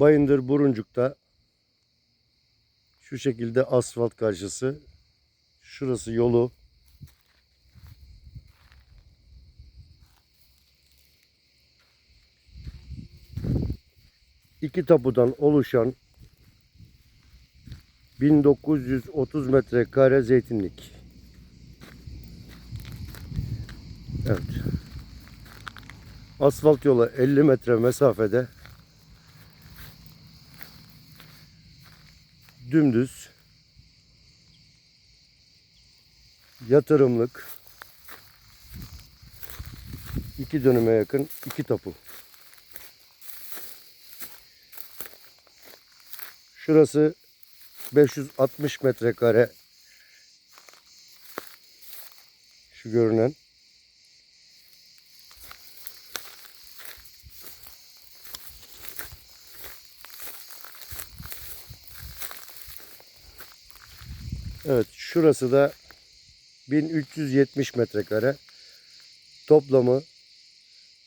Bayındır Buruncuk'ta şu şekilde asfalt karşısı. Şurası yolu. İki tapudan oluşan 1930 metrekare zeytinlik. Evet. Asfalt yola 50 metre mesafede dümdüz yatırımlık iki dönüme yakın iki tapu. Şurası 560 metrekare şu görünen Evet şurası da 1370 metrekare. Toplamı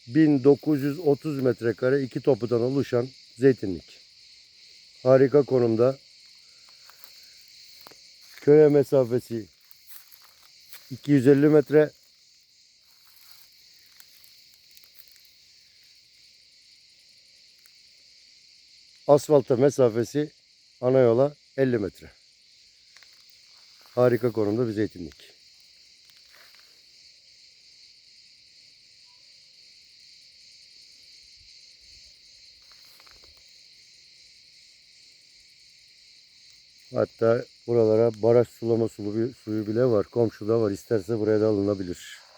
1930 metrekare iki topudan oluşan zeytinlik. Harika konumda. Köye mesafesi 250 metre. Asfalta mesafesi ana yola 50 metre. Harika konumda bir zeytinlik. Hatta buralara baraj sulama sulu suyu bile var. Komşuda var. İsterse buraya da alınabilir.